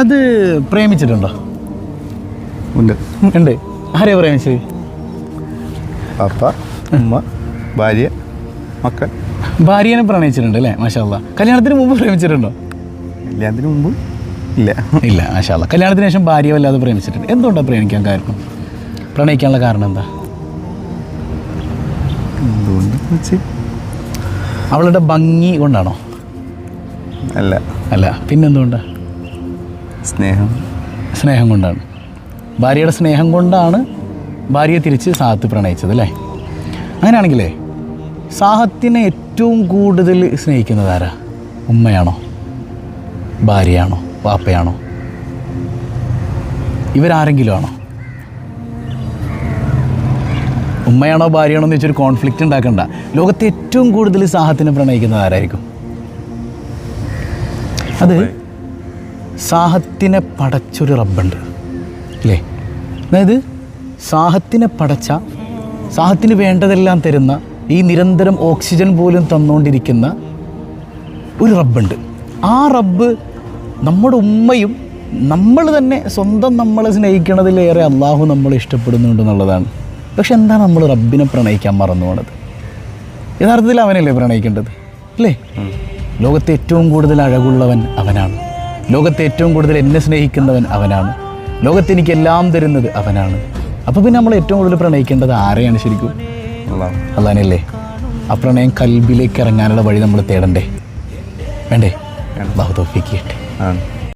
അത്. പ്രേമിച്ചിട്ടുണ്ടോ? ഉണ്ട്. ഉണ്ട്. ആരെയാ പ്രേമിച്ചത് പപ്പ ഉമ്മ ഭാര്യ മക്കൾ. ഭാര്യനെ പ്രണയിച്ചിട്ടുണ്ട് അല്ലേ? മാഷാല്ല കല്യാണത്തിന് മുമ്പ് പ്രേമിച്ചിട്ടുണ്ടോ? കല്യാണത്തിന് മുമ്പ് ഇല്ല. ഇല്ല മാഷാല്ല കല്യാണത്തിന് ശേഷം ഭാര്യ വല്ലാതെ പ്രേമിച്ചിട്ടുണ്ട്. എന്തുകൊണ്ടാണ് പ്രേമിക്കാൻ കാരണം? പ്രണയിക്കാനുള്ള കാരണം എന്താ? അവളുടെ ഭംഗി കൊണ്ടാണോ? അല്ല. അല്ല പിന്നെന്തുകൊണ്ടാണ് സ്നേഹം. സ്നേഹം കൊണ്ടാണ്. ഭാര്യയുടെ സ്നേഹം കൊണ്ടാണ് ഭാര്യയെ തിരിച്ച് സാഹത്ത് പ്രണയിച്ചത് അല്ലേ? അങ്ങനെയാണെങ്കിലേ സാഹത്തിനെ ഏറ്റവും കൂടുതൽ സ്നേഹിക്കുന്നത് ആരാ? ഉമ്മയാണോ? ഭാര്യയാണോ? വാപ്പയാണോ? ഇവരാരെങ്കിലും ആണോ? ഉമ്മയാണോ ഭാര്യയാണോ എന്ന് വെച്ചൊരു കോൺഫ്ലിക്റ്റ് ഉണ്ടാക്കണ്ട. ലോകത്തെ ഏറ്റവും കൂടുതൽ സാഹത്തിനെ പ്രണയിക്കുന്നത് ആരായിരിക്കും? അത് സാഹത്തിനെ പടച്ചൊരു റബ്ബുണ്ട്. അല്ലേ അതായത് സാഹത്തിനെ പടച്ച സാഹത്തിന് വേണ്ടതെല്ലാം തരുന്ന ഈ നിരന്തരം ഓക്സിജൻ പോലും തന്നുകൊണ്ടിരിക്കുന്ന ഒരു റബ്ബുണ്ട്. ആ റബ്ബ് നമ്മുടെ ഉമ്മയും നമ്മൾ തന്നെ സ്വന്തം നമ്മളെ സ്നേഹിക്കുന്നതിലേറെ അള്ളാഹു നമ്മളെ ഇഷ്ടപ്പെടുന്നുണ്ട് എന്നുള്ളതാണ്. പക്ഷെ എന്താണ് നമ്മൾ റബ്ബിനെ പ്രണയിക്കാൻ മറന്നു പോണത്? യഥാർത്ഥത്തിൽ അവനല്ലേ പ്രണയിക്കേണ്ടത്? അല്ലേ? ലോകത്തെ ഏറ്റവും കൂടുതൽ അഴകുള്ളവൻ അവനാണ്. ലോകത്തെ ഏറ്റവും കൂടുതൽ എന്നെ സ്നേഹിക്കുന്നവൻ അവനാണ്. ലോകത്ത് എനിക്ക് എല്ലാം തരുന്നത് അവനാണ്. അപ്പോൾ പിന്നെ നമ്മൾ ഏറ്റവും കൂടുതൽ പ്രണയിക്കേണ്ടത് ആരെയാണ് ശരിക്കും? അള്ളാനല്ലേ ആ പ്രണയം കൽബിലേക്ക് ഇറങ്ങാനുള്ള വഴി നമ്മൾ തേടണ്ടേ? വേണ്ടേ? ചെയ്യട്ടെ. ആണ്